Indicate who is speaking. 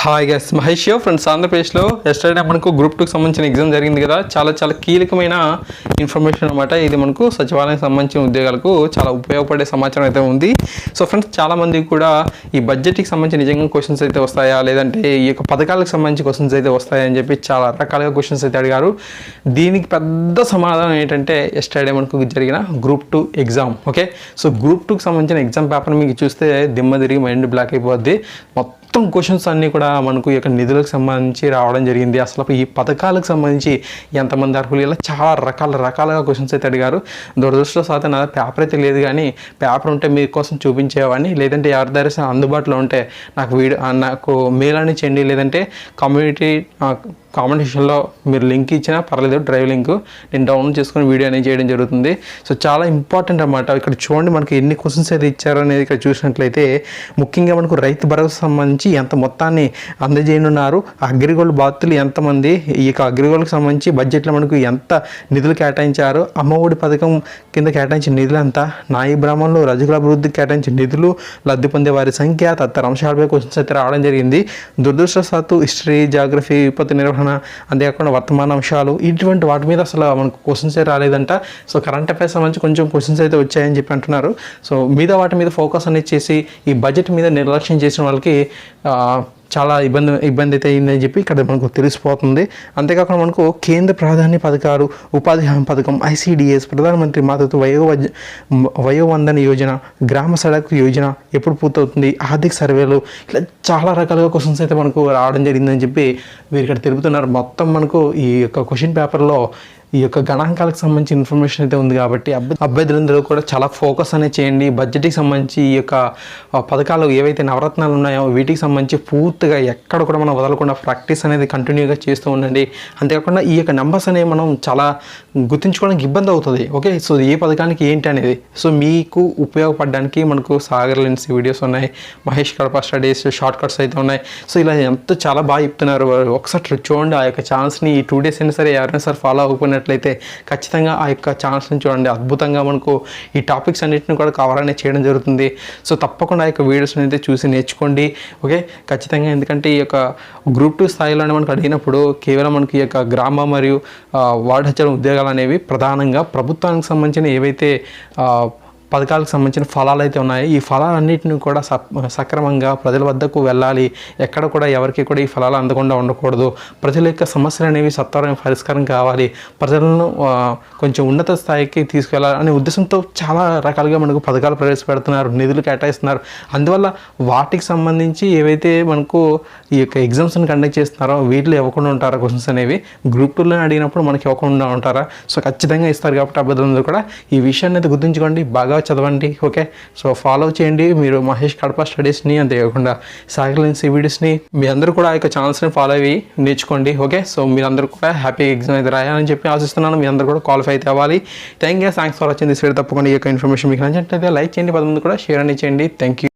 Speaker 1: Hi guys Mahesh friends ఆంధ్రప్రదేశ్లో yesterday మనకు group టూకి సంబంధించిన ఎగ్జామ్ జరిగింది కదా. చాలా చాలా కీలకమైన ఇన్ఫర్మేషన్ అనమాట ఇది మనకు సచివాలయం సంబంధించిన ఉద్యోగాలకు చాలా ఉపయోగపడే సమాచారం అయితే ఉంది. సో ఫ్రెండ్స్ చాలామంది కూడా ఈ బడ్జెట్కి సంబంధించి నిజంగా క్వశ్చన్స్ అయితే వస్తాయా? లేదంటే ఈ యొక్క పథకాలకు సంబంధించి క్వశ్చన్స్ అయితే వస్తాయా అని చెప్పి చాలా రకాలుగా క్వశ్చన్స్ అయితే అడిగారు. దీనికి పెద్ద సమాధానం ఏంటంటే ఎస్టర్డే మనకు జరిగిన group two exam okay so group టూకి సంబంధించిన ఎగ్జామ్ పేపర్ మీకు చూస్తే దిమ్మ తిరిగి మైండ్ బ్లాక్ అయిపోద్ది. మొత్తం మొత్తం క్వశ్చన్స్ అన్నీ కూడా మనకు ఈ యొక్క నిధులకు సంబంధించి రావడం జరిగింది. అసలు ఈ పథకాలకు సంబంధించి ఎంతమంది అర్హులు ఇలా చాలా రకాల రకాలుగా క్వశ్చన్స్ అయితే అడిగారు. దురదృష్టవశాత్తు నా పేపర్ అయితే లేదు కానీ పేపర్ ఉంటే మీకోసం చూపించేవాడిని. లేదంటే ఎవరి దగ్గర అందుబాటులో ఉంటే నాకు వీడియో నాకు మెయిల్ అని చేయండి. లేదంటే కమ్యూనిటీ కామెంట్ మీరు లింక్ ఇచ్చినా పర్లేదు డ్రైవ్ లింక్. నేను డౌన్లోడ్ చేసుకుని వీడియో అనేది చేయడం జరుగుతుంది. సో చాలా ఇంపార్టెంట్ అనమాట ఇక్కడ చూడండి మనకి ఎన్ని క్వశ్చన్స్ అయితే ఇచ్చారో అనేది ఇక్కడ చూసినట్లయితే ముఖ్యంగా మనకు రైతు భరోసా సంబంధించి ఎంత మొత్తాన్ని అందజేయనున్నారు. అగ్రిగోల్డ్ బాధితులు ఎంతమంది? ఈ యొక్క అగ్రిగోల్డ్కి సంబంధించి బడ్జెట్లో మనకు ఎంత నిధులు కేటాయించారు? అమ్మఒడి పథకం కింద కేటాయించిన నిధులు ఎంత? నాయి బ్రాహ్మణులు రజకుల అభివృద్ధికి కేటాయించిన నిధులు లబ్ధి పొందే వారి సంఖ్య తదితర అంశాలపై క్వశ్చన్స్ అయితే రావడం జరిగింది. దురదృష్టవశాత్తు హిస్టరీ జాగ్రఫీ విపత్తు నిర్వహణ అంతేకాకుండా వర్తమాన అంశాలు ఇటువంటి వాటి మీద అసలు మనకు క్వశ్చన్స్ రాలేదంట. సో కరెంట్ అఫైర్స్ సంబంధించి కొంచెం క్వశ్చన్స్ అయితే వచ్చాయని చెప్పి అంటున్నారు. సో మీద వాటి మీద ఫోకస్ అనేది చేసి ఈ బడ్జెట్ మీద నిర్లక్ష్యం చేసిన వాళ్ళకి చాలా ఇబ్బంది ఇబ్బంది అయితే అయిందని చెప్పి ఇక్కడ మనకు తెలిసిపోతుంది. అంతేకాకుండా మనకు కేంద్ర ప్రాధాన్య పథకాలు ఉపాధి హామీ పథకం ఐసిడిఎస్ ప్రధానమంత్రి మాతృత్వ వయో వయోవందన యోజన గ్రామ సడక్ యోజన ఎప్పుడు పూర్తవుతుంది ఆర్థిక సర్వేలు ఇలా చాలా రకాలుగా క్వశ్చన్స్ అయితే మనకు రావడం జరిగిందని చెప్పి వీరు ఇక్కడ తెలుపుతున్నారు. మొత్తం మనకు ఈ యొక్క క్వశ్చన్ పేపర్లో ఈ యొక్క గణాంకాలకు సంబంధించి ఇన్ఫర్మేషన్ అయితే ఉంది కాబట్టి అభ్యర్థులందరూ కూడా చాలా ఫోకస్ అనేది చేయండి. బడ్జెట్కి సంబంధించి ఈ యొక్క పథకాలు ఏవైతే నవరత్నాలు ఉన్నాయో వీటికి సంబంధించి పూర్తిగా ఎక్కడ కూడా మనం వదలకుండా ప్రాక్టీస్ అనేది కంటిన్యూగా చేస్తూ ఉండండి. అంతేకాకుండా ఈ యొక్క నెంబర్స్ అనేవి మనం చాలా గుర్తుంచుకోవడానికి ఇబ్బంది అవుతుంది. ఓకే సో ఏ పథకానికి ఏంటి అనేది. సో మీకు ఉపయోగపడడానికి మనకు సాగర్ లెన్స్ వీడియోస్ ఉన్నాయి. Mahesh Kadapa studies short cuts అయితే ఉన్నాయి. సో ఇలా ఎంత చాలా బాగా చెప్తున్నారు. ఒకసారి చూడండి ఆ యొక్క ఛాన్స్ని ఈ టూ డేస్ అయినా సరే ఎవరైనా సరే ఫాలో అవ్వకున్నట్లయితే ఖచ్చితంగా ఆ యొక్క ఛానల్స్ని చూడండి. అద్భుతంగా మనకు ఈ టాపిక్స్ అన్నింటిని కూడా కవర్ అనేది చేయడం జరుగుతుంది. సో తప్పకుండా ఆ యొక్క వీడియోస్ని అయితే చూసి నేర్చుకోండి. ఓకే? ఖచ్చితంగా ఎందుకంటే ఈ యొక్క గ్రూప్ టూ స్థాయిలోనే మనకు అడిగినప్పుడు కేవలం మనకి ఈ యొక్క గ్రామ మరియు వార్డు హెచ్చరిక ఉద్యోగాలు అనేవి ప్రధానంగా ప్రభుత్వానికి సంబంధించిన ఏవైతే పథకాలకు సంబంధించిన ఫలాలు అయితే ఉన్నాయి. ఈ ఫలాలన్నింటినీ కూడా సప్ సక్రమంగా ప్రజల వద్దకు వెళ్ళాలి. ఎక్కడ కూడా ఎవరికి కూడా ఈ ఫలాలు అందకుండా ఉండకూడదు. ప్రజల యొక్క సమస్యలు అనేవి సత్వరమైన పరిష్కారం కావాలి. ప్రజలను కొంచెం ఉన్నత స్థాయికి తీసుకెళ్ళాలి అనే ఉద్దేశంతో చాలా రకాలుగా మనకు పథకాలు ప్రవేశపెడుతున్నారు నిధులు కేటాయిస్తున్నారు. అందువల్ల వాటికి సంబంధించి ఏవైతే మనకు ఈ యొక్క ఎగ్జామ్స్ని కండక్ట్ చేస్తున్నారో వీటిలో ఇవ్వకుండా ఉంటారా క్వశ్చన్స్ అనేవి? గ్రూప్ టూలో అడిగినప్పుడు మనకి ఇవ్వకుండా ఉంటారా? సో ఖచ్చితంగా ఇస్తారు కాబట్టి అభ్యర్థులందరూ కూడా ఈ విషయాన్ని అయితే గుర్తుంచుకోండి. బాగా చదవండి ఓకే సో ఫాలో చేయండి. మీరు మహేష్ కడప స్టడీస్ని అంతేకాకుండా సాగలెన్స్ వీడియోస్ని మీ అందరూ కూడా ఆ యొక్క ఛానల్స్ని ఫాలో అయ్యి నేర్చుకోండి ఓకే సో మీరందరూ కూడా హ్యాపీ ఎగ్జామ్ అయితే రాయాలని చెప్పి ఆశిస్తున్నాను. మీ అందరూ కూడా క్వాలిఫై అయితే అవ్వాలి. థ్యాంక్ యూ థ్యాంక్స్ ఫర్ వచ్చింది దిస్ తప్పకుండా ఈ యొక్క ఇన్ఫర్మేషన్ మీకు నచ్చినట్లయితే లైక్ చేయండి. పదమంది కూడా షేర్ అని చేయండి. Thank you